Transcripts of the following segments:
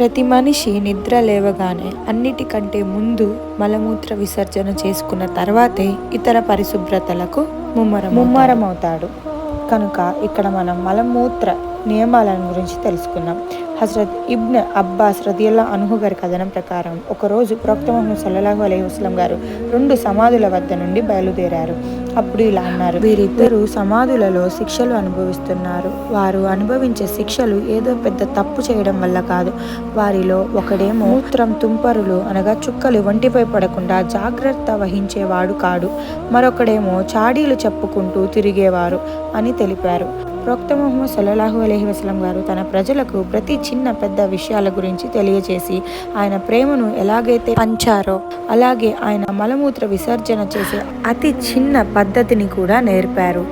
ప్రతి మనిషి నిద్ర లేవగానే అన్నిటికంటే ముందు మలమూత్ర విసర్జన చేసుకున్న తర్వాతే ఇతర పరిశుభ్రతలకు ముమ్మరం ముమ్మరం అవుతాడు కనుక ఇక్కడ మనం మలమూత్ర నియమాలను గురించి తెలుసుకుందాం. హజరత్ ఇబ్న్ అబ్బాస్ రదియల్లా అనుహు గారి కథనం ప్రకారం ఒకరోజు ప్రవక్త ముహమ్మద్ సల్లల్లాహు అలైహి గారు రెండు సమాధుల వద్ద నుండి బయలుదేరారు. అప్పుడు ఇలా అన్నారు వీరిద్దరూ సమాధులలో శిక్షలు అనుభవిస్తున్నారు. వారు అనుభవించే శిక్షలు ఏదో పెద్ద తప్పు చేయడం వల్ల కాదు. వారిలో ఒకడేమో మూత్రం తుంపరులు అనగా చుక్కలు ఒంటిపై పడకుండా జాగ్రత్త వహించేవాడు కాడు. మరొకడేమో చాడీలు చెప్పుకుంటూ తిరిగేవారు అని తెలిపారు. ప్రొక్త మొహమ్మద్ సల్లల్లాహు అలహి వసలం గారు తన ప్రజలకు ప్రతి చిన్న పెద్ద విషయాల గురించి తెలియజేసి ఆయన ప్రేమను ఎలాగైతే పంచారో అలాగే ఆయన మలమూత్ర విసర్జన చేసే అతి చిన్న పద్ధతిని కూడా నేర్పారు.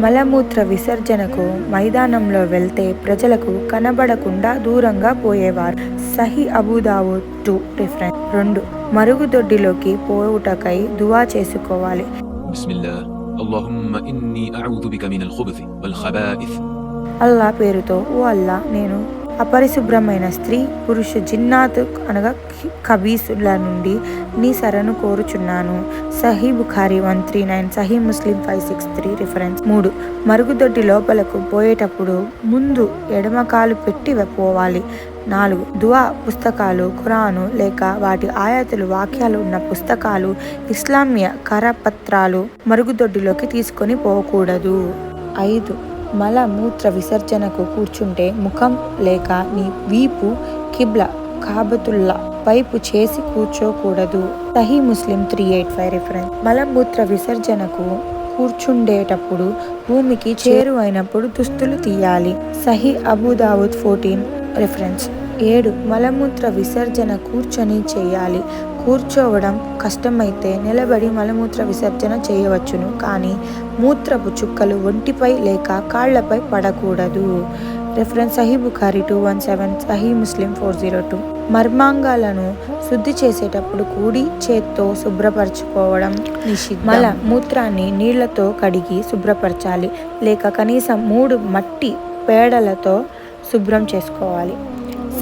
మలమూత్ర విసర్జనకు మైదానంలో వెళ్తే ప్రజలకు కనబడకుండా దూరంగా పోయేవారు. సహి అబుదావు టూ రిఫరెన్స్ రెండు మరుగుదొడ్డిలోకి పోవుటకై దువా చేసుకోవాలి. اللهم إني أعوذ بك من الخبث والخبائث అల్లా పేరుతో ఓ అల్లా నేను అపరిశుభ్రమైన స్త్రీ పురుష జిన్నాత్ అనగా కబీసుల ఖబీసుల నుండి నీ సరను కోరుచున్నాను. Sahih Bukhari one three nine Sahih Muslim five six three reference మూడు. మరుగుదొడ్డి లోపలకు పోయేటప్పుడు ముందు ఎడమ కాలు పెట్టి పోవాలి. నాలుగు. దువా పుస్తకాలు ఖురాను లేక వాటి ఆయతులు వాక్యాలు ఉన్న పుస్తకాలు ఇస్లామీయ కరపత్రాలు మరుగుదొడ్డిలోకి తీసుకొని పోకూడదు. ఐదు. మల మూత్ర విసర్జనకు కూర్చుంటే ముఖం లేక నీ వీపు కిబ్ల కాబతుల్లా వైపు చేసి కూర్చోకూడదు. Sahih Muslim three eight five reference. మలమూత్ర విసర్జనకు కూర్చుండేటప్పుడు భూమికి చేరువైనప్పుడు దుస్తులు తీయాలి. Sahih Abu Dawud fourteen reference. ఏడు మలమూత్ర విసర్జన కూర్చొని చేయాలి. కూర్చోవడం కష్టమైతే నిలబడి మలమూత్ర విసర్జన చేయవచ్చును. కానీ మూత్రపు చుక్కలు ఒంటిపై లేక కాళ్ళపై పడకూడదు. Reference Sahih Bukhari two one seven Sahih Muslim four zero two. మర్మాంగాలను శుద్ధి చేసేటప్పుడు కూడి చేత్తో శుభ్రపరచుకోవడం నిషిద్ధం. మల మూత్రాన్ని నీళ్ళతో కడిగి శుభ్రపరచాలి. లేక కనీసం మూడు మట్టి పేడలతో శుభ్రం చేసుకోవాలి.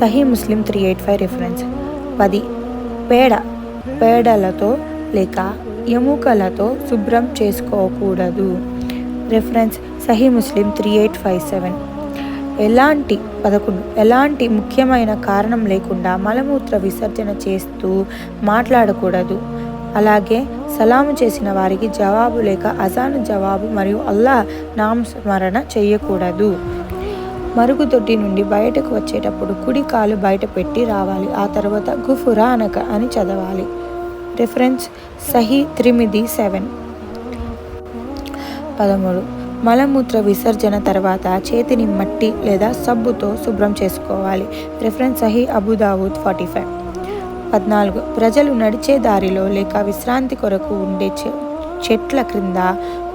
Sahih Muslim three eight five reference. పది. పేడ. పేడలతో లేక ఎముకలతో శుభ్రం చేసుకోకూడదు. Reference. Sahih Muslim three eight five seven. ఎలాంటి పదకొండు. ఎలాంటి ముఖ్యమైన కారణం లేకుండా మలమూత్ర విసర్జన చేస్తూ మాట్లాడకూడదు. అలాగే సలాము చేసిన వారికి జవాబు లేక అజాను జవాబు మరియు అల్లా నామస్మరణ చేయకూడదు. మరుగుదొడ్డి నుండి బయటకు వచ్చేటప్పుడు కుడి కాలు బయట పెట్టి రావాలి. ఆ తర్వాత గుఫురా అనక అని చదవాలి. Reference Sahih Tirmidhi seven. పదమూడు. మలమూత్ర విసర్జన తర్వాత చేతిని మట్టి లేదా సబ్బుతో శుభ్రం చేసుకోవాలి. Reference Sahih Abu Dawud forty five. పద్నాలుగు. ప్రజలు నడిచే దారిలో లేక విశ్రాంతి కొరకు ఉండే చె చెట్ల క్రింద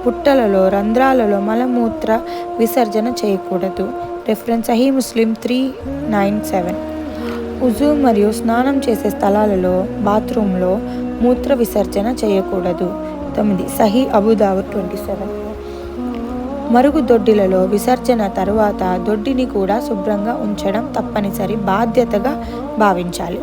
పుట్టలలో రంధ్రాలలో మలమూత్ర విసర్జన చేయకూడదు. Reference Sahih Muslim three nine seven. ఉజు మరియు స్నానం చేసే స్థలాలలో బాత్రూంలో మూత్ర విసర్జన చేయకూడదు. తొమ్మిది. Sahih Abu Dawud twenty seven. మరుగుదొడ్డిలలో విసర్జన తరువాత దొడ్డిని కూడా శుభ్రంగా ఉంచడం తప్పనిసరి బాధ్యతగా భావించాలి.